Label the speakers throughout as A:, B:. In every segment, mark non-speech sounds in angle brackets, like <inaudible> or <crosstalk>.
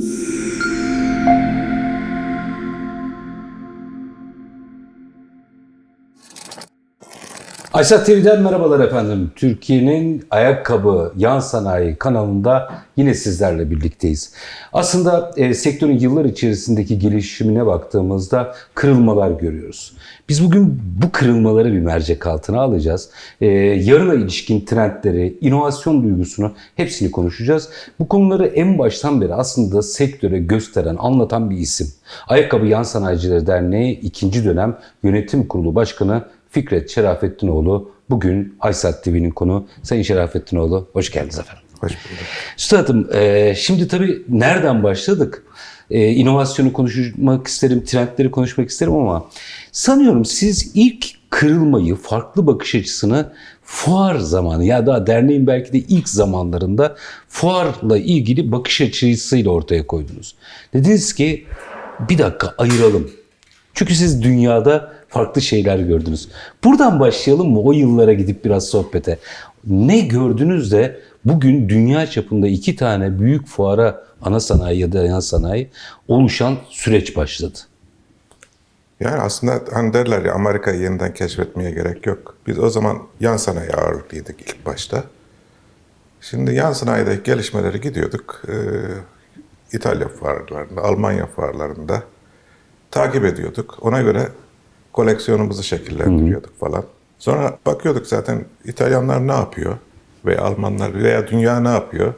A: you Aysat TV'den merhabalar efendim. Türkiye'nin ayakkabı yan sanayi kanalında yine sizlerle birlikteyiz. Aslında e, sektörün yıllar içerisindeki gelişimine baktığımızda kırılmalar görüyoruz. Biz bugün bu kırılmaları bir mercek altına alacağız. E, yarına ilişkin trendleri, inovasyon duygusunu hepsini konuşacağız. Bu konuları en baştan beri aslında sektöre gösteren, anlatan bir isim. Ayakkabı Yan Sanayicileri Derneği 2. dönem yönetim kurulu başkanı Fikret Şerafettinoğlu bugün Aysat TV'nin konu. Sayın Şerafettinoğlu hoş geldiniz efendim.
B: Hoş bulduk.
A: Üstadım e, şimdi tabii nereden başladık? E, inovasyonu konuşmak isterim, trendleri konuşmak isterim ama sanıyorum siz ilk kırılmayı, farklı bakış açısını fuar zamanı ya da derneğin belki de ilk zamanlarında fuarla ilgili bakış açısıyla ortaya koydunuz. Dediniz ki bir dakika ayıralım. Çünkü siz dünyada farklı şeyler gördünüz. Buradan başlayalım mı o yıllara gidip biraz sohbete? Ne gördünüz de bugün dünya çapında iki tane büyük fuara ana sanayi ya da yan sanayi oluşan süreç başladı.
B: Yani aslında hani derler ya Amerika'yı yeniden keşfetmeye gerek yok. Biz o zaman yan sanayi ağırlıklıydık ilk başta. Şimdi yan sanayideki gelişmeleri gidiyorduk. Ee, İtalya fuarlarında, Almanya fuarlarında takip ediyorduk. Ona göre koleksiyonumuzu şekillendiriyorduk falan. Sonra bakıyorduk zaten İtalyanlar ne yapıyor veya Almanlar veya dünya ne yapıyor.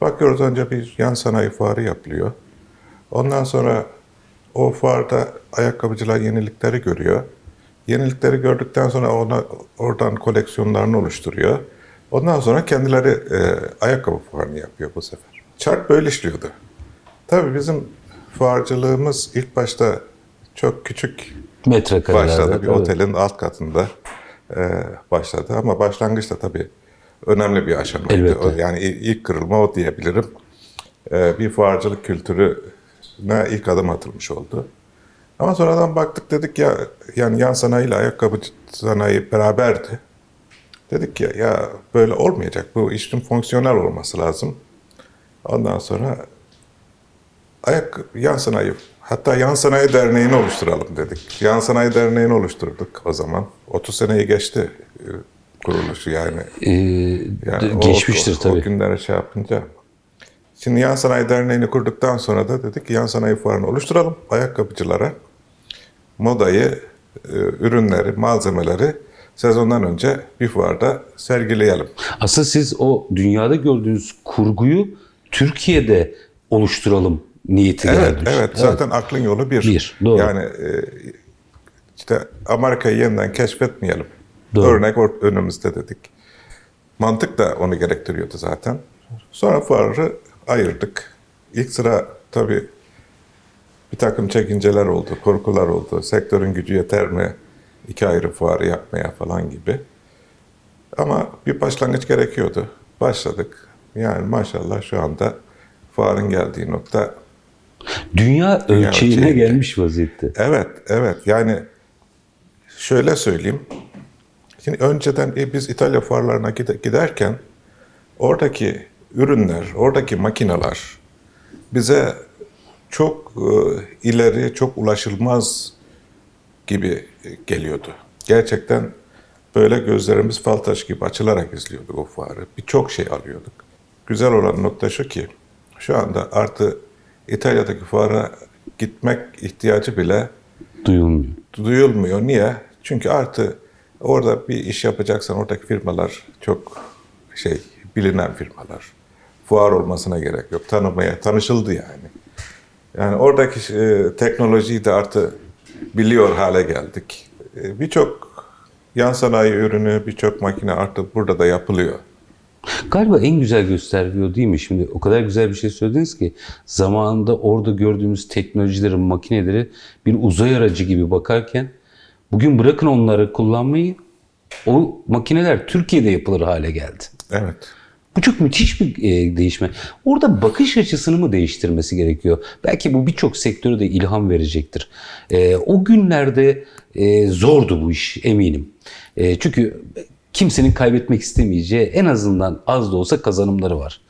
B: Bakıyoruz önce bir yan sanayi fuarı yapılıyor. Ondan sonra o fuarda ayakkabıcılar yenilikleri görüyor. Yenilikleri gördükten sonra ona oradan koleksiyonlarını oluşturuyor. Ondan sonra kendileri e, ayakkabı fuarını yapıyor bu sefer. Çark böyle işliyordu. Tabii bizim fuarcılığımız ilk başta çok küçük
A: Metrekarelerde.
B: başladı. Bir
A: tabii.
B: otelin alt katında e, başladı ama başlangıçta tabii önemli bir aşamaydı.
A: Elbette.
B: O- Yani ilk kırılma o diyebilirim. E, bir fuarcılık kültürüne ilk adım atılmış oldu. Ama sonradan baktık dedik ya yani yan sanayi ile ayakkabı sanayi beraberdi. Dedik ya ya böyle olmayacak. Bu işin fonksiyonel olması lazım. Ondan sonra ayak yan sanayi hatta yan sanayi derneğini oluşturalım dedik. Yan sanayi derneğini oluşturduk o zaman. 30 seneyi geçti e, kuruluşu yani.
A: Ee,
B: yani
A: geçmiştir
B: o,
A: tabii.
B: O günlere şey yapınca. Şimdi yan sanayi derneğini kurduktan sonra da dedik ki yan sanayi fuarını oluşturalım. Ayakkabıcılara modayı, e, ürünleri, malzemeleri sezondan önce bir fuarda sergileyelim.
A: Aslında siz o dünyada gördüğünüz kurguyu Türkiye'de oluşturalım niyeti
B: Evet,
A: gelmiş.
B: evet. Zaten aklın yolu bir.
A: Bir, doğru.
B: Yani e, işte Amerika'yı yeniden keşfetmeyelim.
A: Doğru.
B: Örnek önümüzde dedik. Mantık da onu gerektiriyordu zaten. Sonra fuarı ayırdık. İlk sıra tabii bir takım çekinceler oldu, korkular oldu. Sektörün gücü yeter mi? İki ayrı fuarı yapmaya falan gibi. Ama bir başlangıç gerekiyordu. Başladık. Yani maşallah şu anda fuarın geldiği nokta
A: Dünya ölçeğine
B: ölçeğinde.
A: gelmiş vaziyette.
B: Evet, evet. Yani şöyle söyleyeyim. Şimdi önceden e, biz İtalya fuarlarına gide- giderken oradaki ürünler, oradaki makineler bize çok e, ileri, çok ulaşılmaz gibi e, geliyordu. Gerçekten böyle gözlerimiz fal taşı gibi açılarak izliyorduk o fuarı. Birçok şey alıyorduk. Güzel olan nokta şu ki şu anda artı İtalya'daki fuara gitmek ihtiyacı bile
A: Duyulmuyor.
B: duyulmuyor. Niye? Çünkü artı orada bir iş yapacaksan oradaki firmalar çok şey bilinen firmalar. Fuar olmasına gerek yok. Tanımaya, tanışıldı yani. Yani oradaki e, teknolojiyi de artı biliyor hale geldik. E, birçok yan sanayi ürünü, birçok makine artık burada da yapılıyor.
A: Galiba en güzel gösterge değil mi? Şimdi o kadar güzel bir şey söylediniz ki zamanında orada gördüğümüz teknolojileri, makineleri bir uzay aracı gibi bakarken bugün bırakın onları kullanmayı o makineler Türkiye'de yapılır hale geldi.
B: Evet.
A: Bu çok müthiş bir e, değişme. Orada bakış açısını mı değiştirmesi gerekiyor? Belki bu birçok sektöre de ilham verecektir. E, o günlerde e, zordu bu iş eminim. Çünkü kimsenin kaybetmek istemeyeceği en azından az da olsa kazanımları var.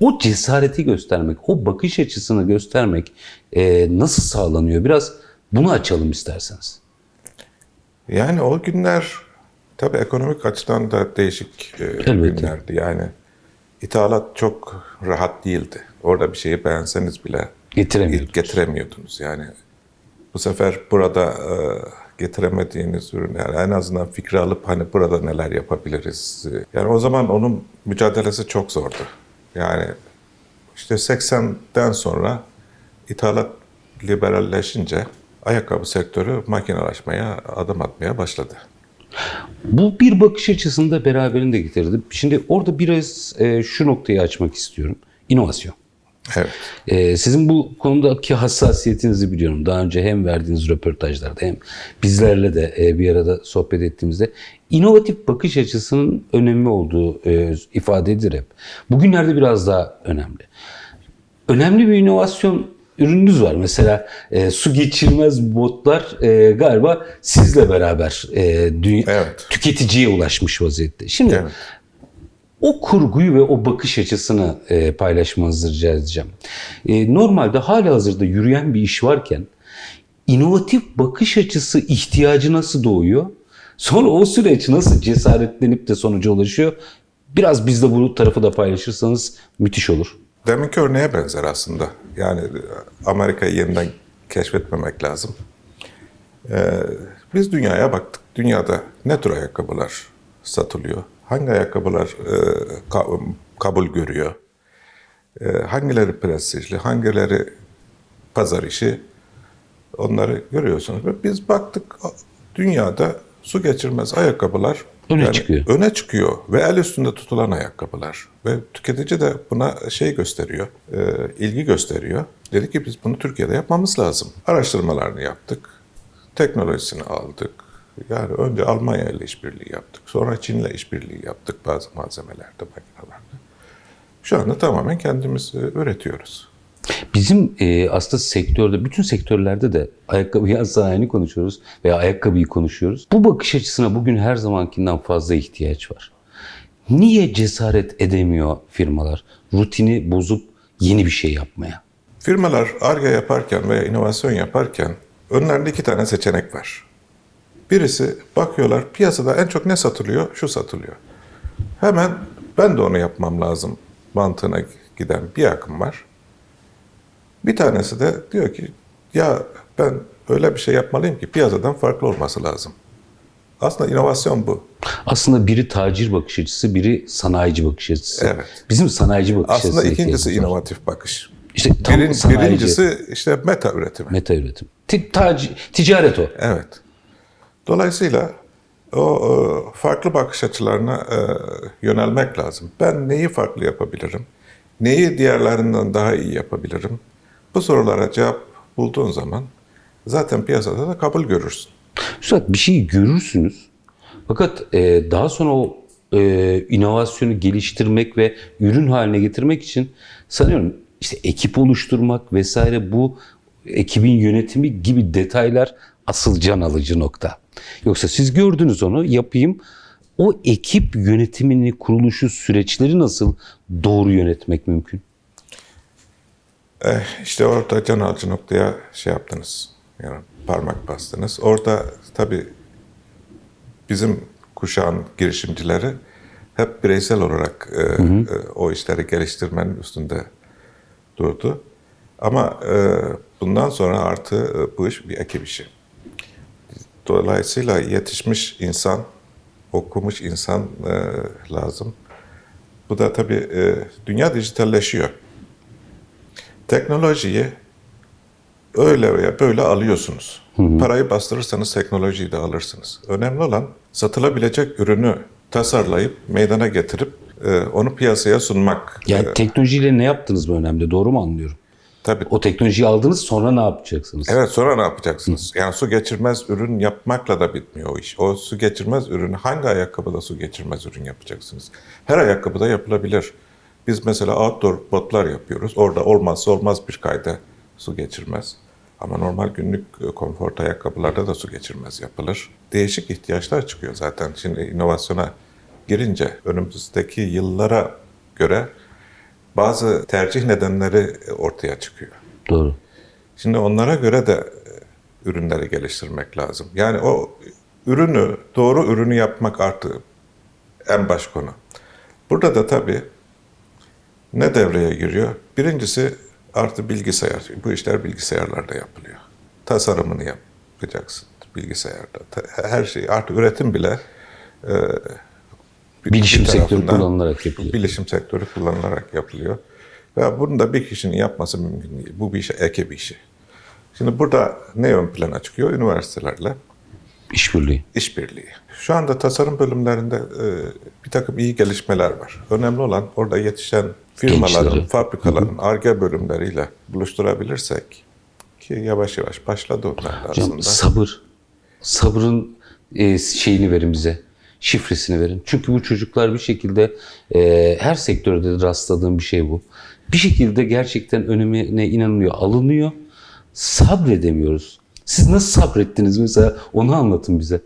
A: O cesareti göstermek, o bakış açısını göstermek e, nasıl sağlanıyor? Biraz bunu açalım isterseniz.
B: Yani o günler tabii ekonomik açıdan da değişik e,
A: Elbette.
B: günlerdi. Yani ithalat çok rahat değildi. Orada bir şeyi beğenseniz bile
A: Getiremiyordunuz.
B: getiremiyordunuz. Yani bu sefer burada e, getiremediğiniz ürün yani en azından fikri alıp hani burada neler yapabiliriz. Yani o zaman onun mücadelesi çok zordu. Yani işte 80'den sonra ithalat liberalleşince ayakkabı sektörü makinalaşmaya adım atmaya başladı.
A: Bu bir bakış açısını da beraberinde getirdi. Şimdi orada biraz e, şu noktayı açmak istiyorum. İnovasyon.
B: Evet.
A: Ee, sizin bu konudaki hassasiyetinizi biliyorum. Daha önce hem verdiğiniz röportajlarda hem bizlerle de e, bir arada sohbet ettiğimizde inovatif bakış açısının önemli olduğu e, ifade edilir hep. Bugünlerde biraz daha önemli. Önemli bir inovasyon ürününüz var. Mesela e, su geçirmez botlar e, galiba sizle beraber e,
B: Evet.
A: tüketiciye ulaşmış vaziyette. Şimdi
B: Evet.
A: O kurguyu ve o bakış açısını e, paylaşmanızı rica edeceğim. E, normalde hala hazırda yürüyen bir iş varken inovatif bakış açısı ihtiyacı nasıl doğuyor? Sonra o süreç nasıl cesaretlenip de sonuca ulaşıyor? Biraz bizle bu tarafı da paylaşırsanız müthiş olur.
B: Deminki örneğe benzer aslında. Yani Amerika'yı yeniden keşfetmemek lazım. Ee, biz dünyaya baktık. Dünyada ne tür ayakkabılar satılıyor? Hangi ayakkabılar e, ka- kabul görüyor? E, hangileri prestijli, hangileri pazar işi? Onları görüyorsunuz. Biz baktık dünyada su geçirmez ayakkabılar
A: Öne çıkıyor.
B: öne çıkıyor ve el üstünde tutulan ayakkabılar ve tüketici de buna şey gösteriyor, e, ilgi gösteriyor. Dedi ki biz bunu Türkiye'de yapmamız lazım. Araştırmalarını yaptık, teknolojisini aldık. Yani önce Almanya ile işbirliği yaptık, sonra Çin ile işbirliği yaptık bazı malzemelerde, makinelerde. Şu anda tamamen kendimiz e, üretiyoruz.
A: Bizim e, aslında sektörde, bütün sektörlerde de ayakkabı <laughs> yan sanayini konuşuyoruz veya ayakkabıyı konuşuyoruz. Bu bakış açısına bugün her zamankinden fazla ihtiyaç var. Niye cesaret edemiyor firmalar rutini bozup yeni bir şey yapmaya?
B: Firmalar ARGE yaparken veya inovasyon yaparken önlerinde iki tane seçenek var. Birisi bakıyorlar piyasada en çok ne satılıyor? Şu satılıyor. Hemen ben de onu yapmam lazım mantığına giden bir akım var. Bir tanesi de diyor ki ya ben öyle bir şey yapmalıyım ki piyasadan farklı olması lazım. Aslında inovasyon bu.
A: Aslında biri tacir bakış açısı, biri sanayici bakış açısı.
B: Evet.
A: Bizim sanayici bakış
B: Aslında
A: açısına
B: ikincisi inovatif bakış.
A: İşte tam
B: Birin-
A: sanayici,
B: birincisi işte meta üretimi.
A: meta üretim. Ti- taci- ticaret o.
B: Evet. Dolayısıyla o e, farklı bakış açılarına e, yönelmek lazım. Ben neyi farklı yapabilirim? Neyi diğerlerinden daha iyi yapabilirim? Bu sorulara cevap bulduğun zaman zaten piyasada da kabul görürsün.
A: Üstad bir şeyi görürsünüz. Fakat e, daha sonra o inovasyonu geliştirmek ve ürün haline getirmek için sanıyorum işte ekip oluşturmak vesaire bu ekibin yönetimi gibi detaylar asıl can alıcı nokta. Yoksa siz gördünüz onu yapayım. O ekip yönetimini, kuruluşu, süreçleri nasıl doğru yönetmek mümkün?
B: Eh, işte orada can alıcı noktaya şey yaptınız. Yani parmak bastınız. Orada tabii bizim kuşağın girişimcileri hep bireysel olarak e, e, o işleri geliştirmenin üstünde durdu. Ama e, bundan sonra artı e, bu iş bir ekip işi. Dolayısıyla yetişmiş insan, okumuş insan e, lazım. Bu da tabii e, dünya dijitalleşiyor. Teknolojiyi öyle veya böyle alıyorsunuz. Parayı bastırırsanız teknolojiyi de alırsınız. Önemli olan satılabilecek ürünü tasarlayıp meydana getirip e, onu piyasaya sunmak.
A: Yani
B: E,
A: teknolojiyle ne yaptınız mı önemli? Doğru mu anlıyorum?
B: Tabii.
A: O teknolojiyi aldınız sonra ne yapacaksınız?
B: Evet sonra ne yapacaksınız? Yani su geçirmez ürün yapmakla da bitmiyor o iş. O su geçirmez ürünü hangi ayakkabıda su geçirmez ürün yapacaksınız? Her ayakkabıda yapılabilir. Biz mesela outdoor botlar yapıyoruz. Orada olmazsa olmaz bir kayda su geçirmez. Ama normal günlük e, konfor ayakkabılarda da su geçirmez yapılır. Değişik ihtiyaçlar çıkıyor zaten. Şimdi inovasyona girince önümüzdeki yıllara göre bazı tercih nedenleri ortaya çıkıyor.
A: Doğru.
B: Şimdi onlara göre de e, ürünleri geliştirmek lazım. Yani o ürünü, doğru ürünü yapmak artı en baş konu. Burada da tabii ne devreye giriyor? Birincisi artı bilgisayar. Bu işler bilgisayarlarda yapılıyor. Tasarımını yapacaksın bilgisayarda. Her şey artık üretim bile e,
A: Bilişim sektörü kullanılarak yapılıyor.
B: Bilişim sektörü kullanılarak yapılıyor. Ve bunu da bir kişinin yapması mümkün değil. Bu bir işe ekip işi. Şimdi burada ne ön plana çıkıyor? Üniversitelerle
A: İşbirliği.
B: işbirliği. Şu anda tasarım bölümlerinde e, bir takım iyi gelişmeler var. Önemli olan orada yetişen firmaların,
A: Gençleri.
B: fabrikaların ARGE bölümleriyle buluşturabilirsek ki yavaş yavaş başladı onlar aslında.
A: sabır. Sabrın e, şeyini verin bize. Şifresini verin. Çünkü bu çocuklar bir şekilde e, her sektörde de rastladığım bir şey bu. Bir şekilde gerçekten önemine inanılıyor, alınıyor. Sabredemiyoruz. Siz nasıl sabrettiniz mesela onu anlatın bize.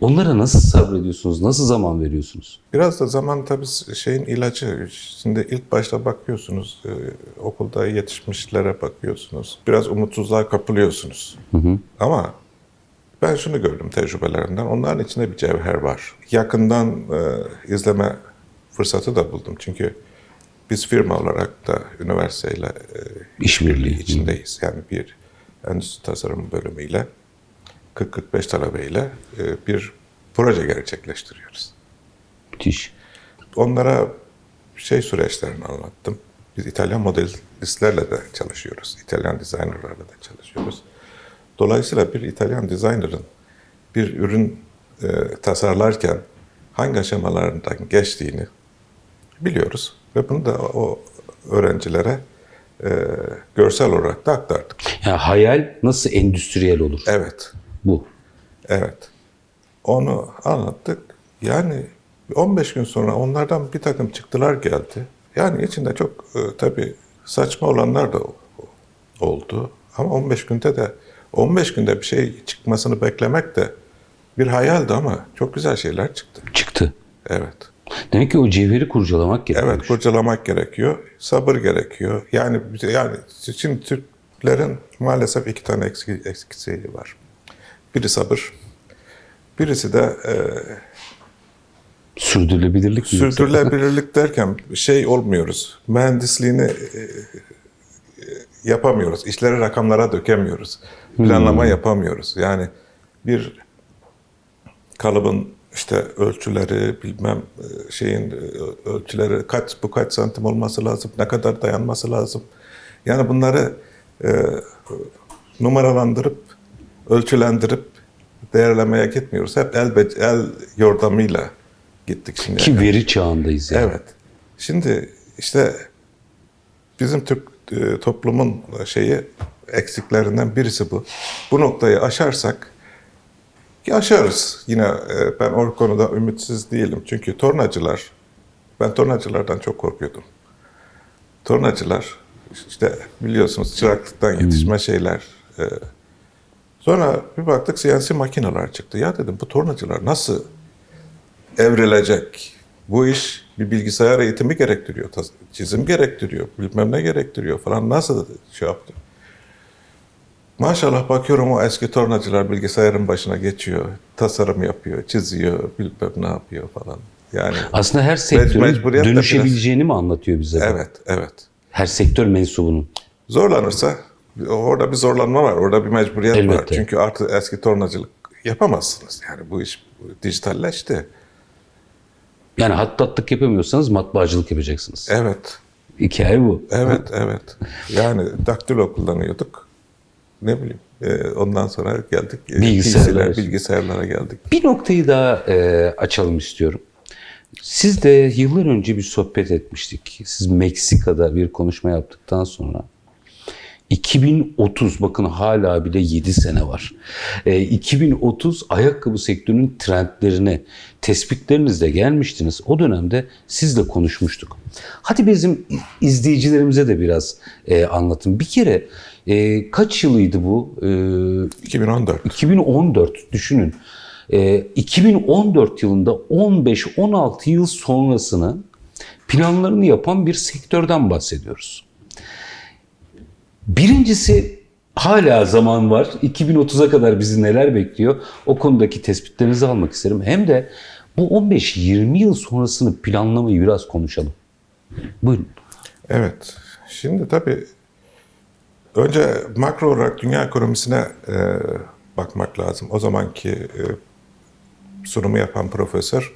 A: Onlara nasıl sabrediyorsunuz? Nasıl zaman veriyorsunuz?
B: Biraz da zaman tabii şeyin ilacı. Şimdi ilk başta bakıyorsunuz, e, okulda yetişmişlere bakıyorsunuz. Biraz umutsuzluğa kapılıyorsunuz. Ama ben şunu gördüm tecrübelerimden. Onların içinde bir cevher var. Yakından e, izleme fırsatı da buldum. Çünkü biz firma olarak da üniversiteyle e,
A: İşbirliği.
B: içindeyiz. Yani bir endüstri tasarım bölümüyle 40-45 talebeyle e, bir proje gerçekleştiriyoruz
A: Müthiş.
B: onlara şey süreçlerini anlattım. Biz İtalyan modelistlerle de çalışıyoruz. İtalyan designerlarla da çalışıyoruz. Dolayısıyla bir İtalyan designer'ın bir ürün e, tasarlarken hangi aşamalarından geçtiğini biliyoruz. Ve bunu da o öğrencilere e, görsel olarak da aktardık.
A: Yani hayal nasıl endüstriyel olur?
B: Evet,
A: Bu.
B: Evet. Onu anlattık. Yani 15 gün sonra onlardan bir takım çıktılar geldi. Yani içinde çok e, tabii saçma olanlar da oldu. Ama 15 günde de 15 günde bir şey çıkmasını beklemek de bir hayaldi ama çok güzel şeyler çıktı.
A: Çıktı.
B: Evet.
A: Demek ki o cevheri kurcalamak gerekiyor.
B: Evet, kurcalamak gerekiyor. Sabır gerekiyor. Yani yani şimdi Türklerin maalesef iki tane eksik, eksiği var. Biri sabır. Birisi de e,
A: Sürdürülebilirlik?
B: Sürdürülebilirlik derken şey olmuyoruz. Mühendisliğini e, yapamıyoruz. İşleri rakamlara dökemiyoruz. Planlama yapamıyoruz. Yani bir kalıbın işte ölçüleri bilmem e, şeyin e, ölçüleri kaç bu kaç santim olması lazım, ne kadar dayanması lazım. Yani bunları e, numaralandırıp ölçülendirip değerlemeye gitmiyoruz. Hep el, el yordamıyla gittik şimdi.
A: Ki veri çağındayız yani.
B: Evet. Şimdi işte bizim Türk e, toplumun şeyi eksiklerinden birisi bu. Bu noktayı aşarsak ki aşarız. Yine e, ben o konuda ümitsiz değilim. Çünkü tornacılar, ben tornacılardan çok korkuyordum. Tornacılar, işte biliyorsunuz çıraklıktan yetişme şeyler. e, sonra bir baktık CNC makineler çıktı. Ya dedim bu tornacılar nasıl evrilecek. Bu iş bir bilgisayar eğitimi gerektiriyor, çizim gerektiriyor, bilmem ne gerektiriyor falan. Nasıl şey yaptı? Maşallah bakıyorum o eski tornacılar bilgisayarın başına geçiyor, tasarım yapıyor, çiziyor, bilmem ne yapıyor falan. Yani
A: Aslında her sektörün dönüşebileceğini mi anlatıyor bize? bu?
B: evet, evet.
A: Her sektör mensubunun.
B: Zorlanırsa orada bir zorlanma var, orada bir mecburiyet var.
A: Elbette.
B: Çünkü artık eski tornacılık yapamazsınız. Yani bu iş dijitalleşti.
A: Yani hattatlık yapamıyorsanız matbaacılık yapacaksınız.
B: Evet.
A: Hikaye bu.
B: Evet, evet. Yani daktilo kullanıyorduk. Ne bileyim. e, ondan sonra geldik. e,
A: Bilgisayarlar.
B: PC'ler, bilgisayarlara geldik.
A: Bir noktayı daha e, açalım istiyorum. Siz de yıllar önce bir sohbet etmiştik. Siz Meksika'da bir konuşma yaptıktan sonra 2030 bakın hala bile 7 sene var. E, 2030 ayakkabı sektörünün trendlerine, tespitlerinizle gelmiştiniz. O dönemde sizle konuşmuştuk. Hadi bizim izleyicilerimize de biraz e, anlatın. Bir kere e, kaç yılıydı bu? E,
B: 2014.
A: 2014 düşünün. e, 2014 yılında 15-16 yıl sonrasını planlarını yapan bir sektörden bahsediyoruz. Birincisi hala zaman var. 2030'a kadar bizi neler bekliyor? O konudaki tespitlerinizi almak isterim. Hem de bu 15-20 yıl sonrasını planlamayı biraz konuşalım. Buyurun.
B: Evet. Şimdi tabii önce makro olarak dünya ekonomisine e, bakmak lazım. O zamanki e, sunumu yapan profesör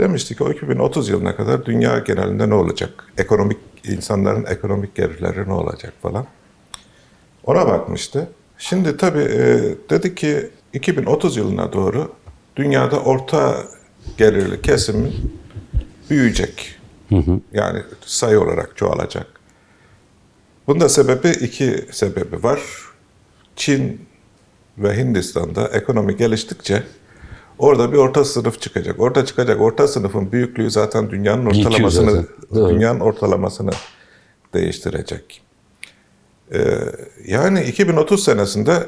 B: demişti ki o 2030 yılına kadar dünya genelinde ne olacak? Ekonomik insanların ekonomik gelirleri ne olacak falan. Ona bakmıştı. Şimdi tabii e, dedi ki 2030 yılına doğru dünyada orta gelirli kesimin büyüyecek. Yani sayı olarak çoğalacak. Bunda sebebi iki sebebi var. Çin ve Hindistan'da ekonomi geliştikçe orada bir orta sınıf çıkacak. Orada çıkacak orta sınıfın büyüklüğü zaten dünyanın ortalamasını
A: zaten.
B: Dünyanın ortalamasını değiştirecek. Ee, yani 2030 senesinde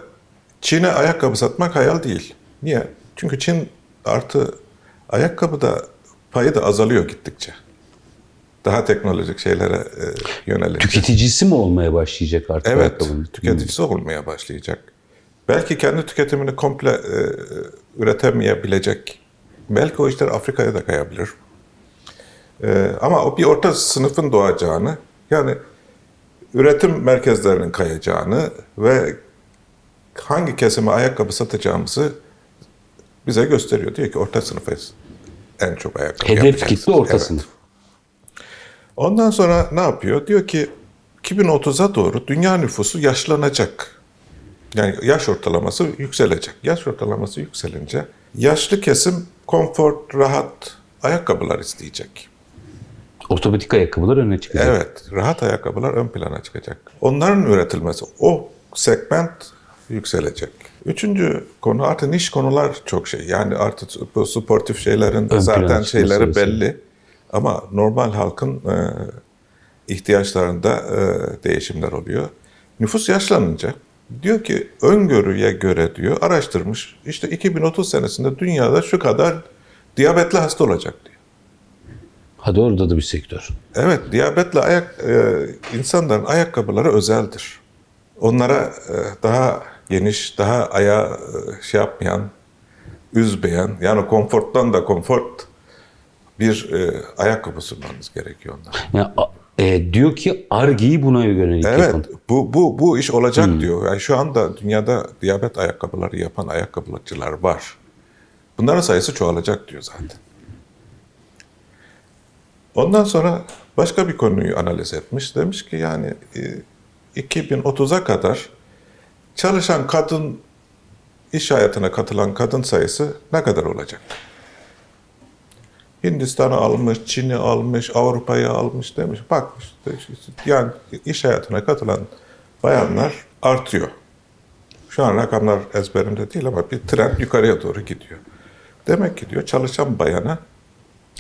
B: Çin'e ayakkabı satmak hayal değil. Niye? Çünkü Çin artı ayakkabıda payı da azalıyor gittikçe. Daha teknolojik şeylere e, yönelik.
A: Tüketicisi mi olmaya başlayacak artık
B: Evet,
A: ayakkabının?
B: tüketicisi olmaya başlayacak. Belki kendi tüketimini komple e, üretemeyebilecek. Belki o işler Afrika'ya da kayabilir. E, ama o bir orta sınıfın doğacağını, yani üretim merkezlerinin kayacağını ve hangi kesime ayakkabı satacağımızı bize gösteriyor. Diyor ki orta sınıfa en çok ayakkabı
A: Hedef kitle orta
B: Evet.
A: sınıf.
B: Ondan sonra ne yapıyor? Diyor ki 2030'a doğru dünya nüfusu yaşlanacak. Yani yaş ortalaması yükselecek. Yaş ortalaması yükselince yaşlı kesim konfor, rahat ayakkabılar isteyecek.
A: Ortopedik ayakkabılar öne çıkacak.
B: Evet, rahat ayakkabılar ön plana çıkacak. Onların üretilmesi, o segment yükselecek. Üçüncü konu artık niş konular çok şey. Yani artık bu sportif şeylerin
A: plana
B: zaten şeyleri belli. Ama normal halkın e, ihtiyaçlarında e, değişimler oluyor. Nüfus yaşlanınca diyor ki öngörüye göre diyor araştırmış işte 2030 senesinde dünyada şu kadar diyabetli hasta olacak diyor.
A: Hadi orada da bir sektör.
B: Evet, diyabetle ayak e, insanların ayakkabıları özeldir. Onlara e, daha geniş, daha ayağı e, şey yapmayan, üzmeyen, yani konforttan da konfort bir e, ayakkabı sunmanız gerekiyor onlara.
A: Yani, a- e, diyor ki argeyi buna yönelik
B: Evet,
A: yapın.
B: bu bu bu iş olacak diyor. Yani şu anda dünyada diyabet ayakkabıları yapan ayakkabıcılar var. Bunların sayısı çoğalacak diyor zaten. Ondan sonra başka bir konuyu analiz etmiş. Demiş ki yani e, 2030'a kadar çalışan kadın iş hayatına katılan kadın sayısı ne kadar olacak? Hindistan'ı almış, Çin'i almış, Avrupa'yı almış demiş. Bakmış. Yani iş hayatına katılan bayanlar artıyor. Şu an rakamlar ezberimde değil ama bir trend yukarıya doğru gidiyor. Demek ki diyor çalışan bayana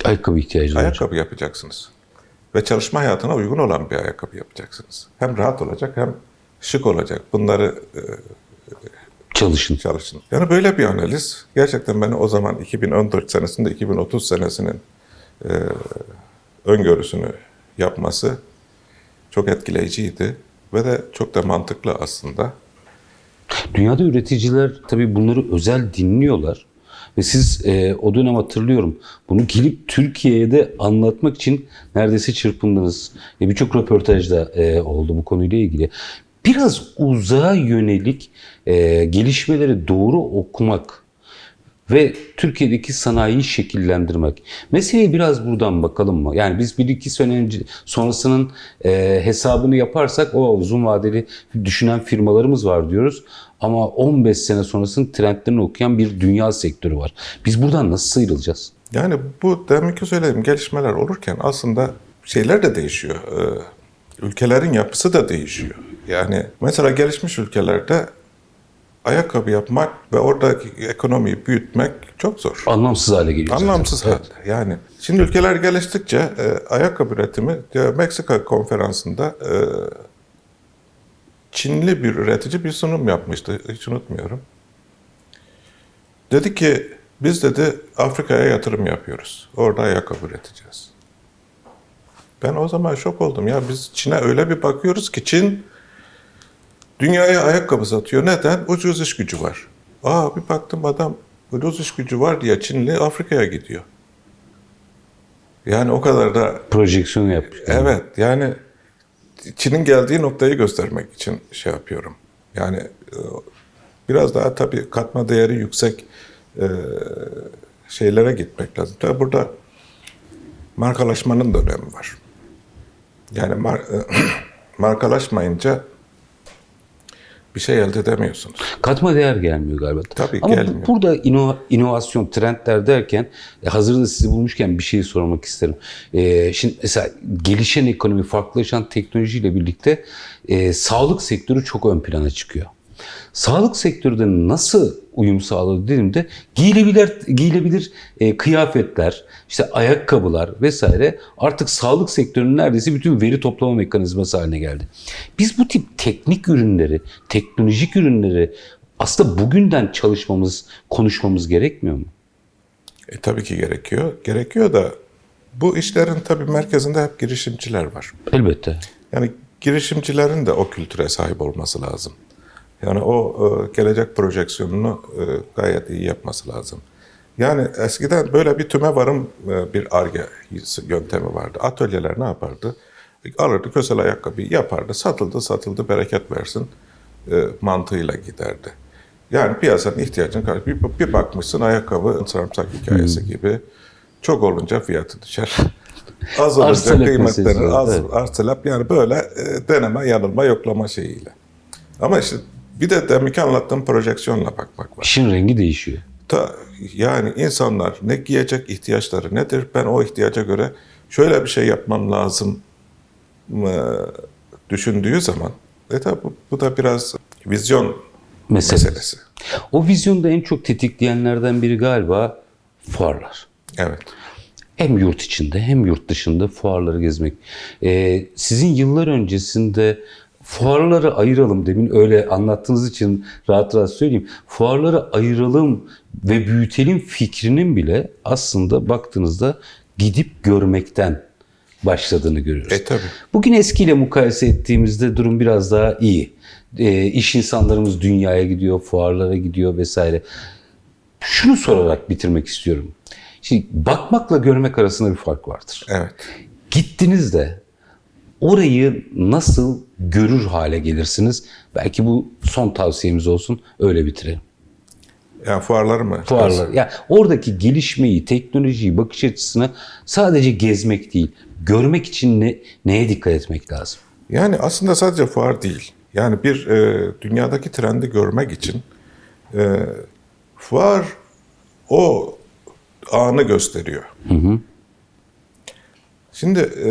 A: Ayakkabı ihtiyacı olacak.
B: ayakkabı yapacaksınız. Ve çalışma hayatına uygun olan bir ayakkabı yapacaksınız. Hem rahat olacak hem şık olacak. Bunları e,
A: Çalışın.
B: çalışın. Yani böyle bir analiz gerçekten beni o zaman 2014 senesinde 2030 senesinin e, öngörüsünü yapması çok etkileyiciydi ve de çok da mantıklı aslında.
A: Dünyada üreticiler tabii bunları özel dinliyorlar. Ve siz e, o dönem hatırlıyorum bunu gelip Türkiye'ye de anlatmak için neredeyse çırpındınız. E, Birçok röportajda e, oldu bu konuyla ilgili. Biraz uzağa yönelik e, gelişmeleri doğru okumak ve Türkiye'deki sanayiyi şekillendirmek. Meseleye biraz buradan bakalım mı? Yani biz bir iki sene önce sonrasının e, hesabını yaparsak o uzun vadeli düşünen firmalarımız var diyoruz. Ama 15 sene sonrasının trendlerini okuyan bir dünya sektörü var. Biz buradan nasıl sıyrılacağız?
B: Yani bu deminki söylediğim gelişmeler olurken aslında şeyler de değişiyor. Ee, ülkelerin yapısı da değişiyor. Yani mesela gelişmiş ülkelerde ayakkabı yapmak ve oradaki ekonomiyi büyütmek çok zor.
A: Anlamsız hale geliyor. zaten.
B: Anlamsız
A: Evet.
B: Yani şimdi ülkeler geliştikçe e, ayakkabı üretimi ya Meksika konferansında e, Çinli bir üretici bir sunum yapmıştı. Hiç unutmuyorum. Dedi ki biz dedi Afrika'ya yatırım yapıyoruz. Orada ayakkabı üreteceğiz. Ben o zaman şok oldum. Ya biz Çin'e öyle bir bakıyoruz ki Çin dünyaya ayakkabı satıyor. Neden? Ucuz iş gücü var. Aa bir baktım adam ucuz iş gücü var diye Çinli Afrika'ya gidiyor. Yani o kadar da
A: Projeksiyon yapmış.
B: Evet yani Çin'in geldiği noktayı göstermek için şey yapıyorum. Yani e, biraz daha tabii katma değeri yüksek e, şeylere gitmek lazım. Tabii burada markalaşmanın da önemi var. Yani mar- <clears throat> markalaşmayınca bir şey elde edemiyorsunuz.
A: Katma değer gelmiyor galiba.
B: Tabii
A: Ama
B: gelmiyor.
A: burada ino- inovasyon, trendler derken e, hazırda sizi bulmuşken bir şey sormak isterim. E, şimdi mesela gelişen ekonomi, farklılaşan teknolojiyle birlikte e, sağlık sektörü çok ön plana çıkıyor. Sağlık sektöründe nasıl uyum sağladı dediğimde giyilebilir, giyilebilir e, kıyafetler, işte ayakkabılar vesaire artık sağlık sektörünün neredeyse bütün veri toplama mekanizması haline geldi. Biz bu tip teknik ürünleri, teknolojik ürünleri aslında bugünden çalışmamız, konuşmamız gerekmiyor mu?
B: E, tabii ki gerekiyor. Gerekiyor da bu işlerin tabii merkezinde hep girişimciler var.
A: Elbette.
B: Yani girişimcilerin de o kültüre sahip olması lazım. Yani o e, gelecek projeksiyonunu e, gayet iyi yapması lazım. Yani eskiden böyle bir tüme varım e, bir arge yöntemi vardı. Atölyeler ne yapardı? Alırdı kösel ayakkabı yapardı, satıldı satıldı bereket versin mantığıyla giderdi. Yani piyasanın ihtiyacını karşı bir, bir bakmışsın ayakkabı sarımsak hikayesi gibi çok olunca fiyatı düşer. <laughs> Az olunca kıymetlenir,
A: meselesi,
B: az,
A: evet.
B: arz talep yani böyle deneme, yanılma, yoklama şeyiyle. Ama işte bir de deminki anlattığım projeksiyonla bakmak var.
A: İşin rengi değişiyor.
B: Ta, yani insanlar ne giyecek ihtiyaçları nedir? Ben o ihtiyaca göre şöyle bir şey yapmam lazım mı düşündüğü zaman e tabi bu, bu da biraz vizyon
A: Meselesi.
B: meselesi.
A: O vizyonda en çok tetikleyenlerden biri galiba fuarlar.
B: Evet.
A: Hem yurt içinde hem yurt dışında fuarları gezmek. Ee, sizin yıllar öncesinde fuarları ayıralım demin öyle anlattığınız için rahat rahat söyleyeyim. Fuarları ayıralım ve büyütelim fikrinin bile aslında baktığınızda gidip görmekten başladığını görüyoruz.
B: E tabi.
A: Bugün eskiyle mukayese ettiğimizde durum biraz daha iyi. E, iş insanlarımız dünyaya gidiyor, fuarlara gidiyor vesaire. Şunu sorarak bitirmek istiyorum. Şimdi bakmakla görmek arasında bir fark vardır.
B: Evet.
A: Gittiniz de orayı nasıl görür hale gelirsiniz? Belki bu son tavsiyemiz olsun. Öyle bitirelim.
B: Yani fuarları mı?
A: Fuarlar. Yani oradaki gelişmeyi, teknolojiyi, bakış açısını sadece gezmek değil, görmek için ne, neye dikkat etmek lazım?
B: Yani aslında sadece fuar değil. Yani bir e, dünyadaki trendi görmek için e, fuar o anı gösteriyor. Şimdi e,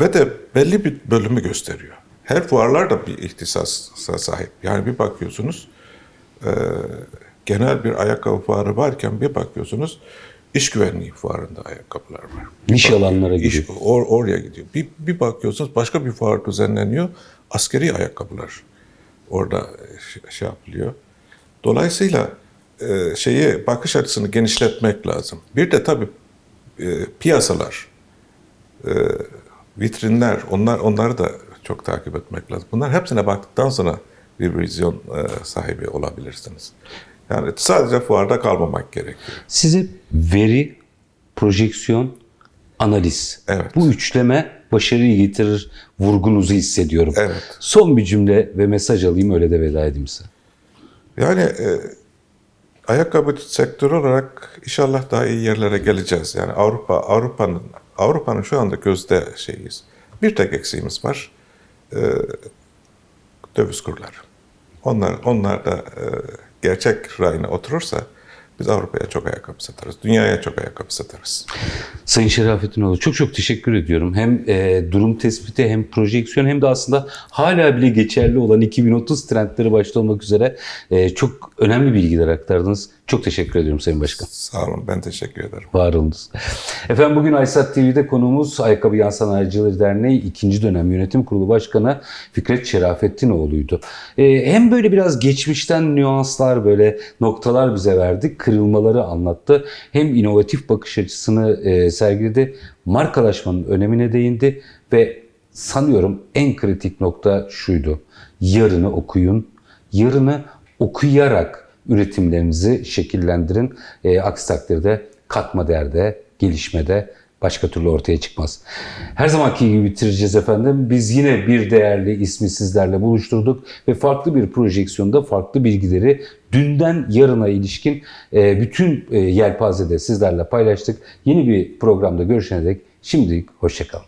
B: ve de belli bir bölümü gösteriyor. Her fuarlar da bir ihtisasa sahip. Yani bir bakıyorsunuz e, genel bir ayakkabı fuarı varken bir bakıyorsunuz iş güvenliği fuarında ayakkabılar var.
A: Niş alanlara
B: İş,
A: gidiyor.
B: or, oraya gidiyor. Bir, bir bakıyorsunuz başka bir fuar düzenleniyor. Askeri ayakkabılar orada şey, şey yapılıyor. Dolayısıyla e, şeyi bakış açısını genişletmek lazım. Bir de tabii e, piyasalar, e, vitrinler, onlar onları da çok takip etmek lazım. Bunlar hepsine baktıktan sonra bir vizyon e, sahibi olabilirsiniz. Yani sadece fuarda kalmamak gerekiyor.
A: Size veri, projeksiyon, analiz.
B: Evet.
A: Bu üçleme başarıyı getirir vurgunuzu hissediyorum.
B: Evet.
A: Son bir cümle ve mesaj alayım öyle de veda edeyim size.
B: Yani e, ayakkabı sektörü olarak inşallah daha iyi yerlere geleceğiz. Yani Avrupa Avrupa'nın Avrupa'nın şu anda gözde şeyiyiz. Bir tek eksiğimiz var. E, döviz kurları. Onlar onlar da e, gerçek rayına oturursa biz Avrupa'ya çok ayakkabı satarız. Dünyaya çok ayakkabı satarız.
A: Sayın Şerafetinoğlu çok çok teşekkür ediyorum. Hem e, durum tespiti hem projeksiyon hem de aslında hala bile geçerli olan 2030 trendleri başta olmak üzere e, çok önemli bilgiler aktardınız. Çok teşekkür ediyorum Sayın Başkan.
B: Sağ olun, ben teşekkür ederim.
A: Var olunuz. Efendim bugün Aysat TV'de konuğumuz Ayakkabı Yan Sanayicileri Derneği 2. dönem yönetim kurulu başkanı Fikret Şerafettinoğlu'ydu. Ee, hem böyle biraz geçmişten nüanslar böyle noktalar bize verdi, kırılmaları anlattı. Hem inovatif bakış açısını e, sergiledi, markalaşmanın önemine değindi ve sanıyorum en kritik nokta şuydu. Yarını okuyun, yarını okuyarak üretimlerinizi şekillendirin. E, aksi takdirde katma değerde, gelişmede başka türlü ortaya çıkmaz. Her zamanki gibi bitireceğiz efendim. Biz yine bir değerli ismi sizlerle buluşturduk ve farklı bir projeksiyonda farklı bilgileri dünden yarına ilişkin e, bütün e, yelpazede sizlerle paylaştık. Yeni bir programda görüşene dek şimdilik hoşçakalın.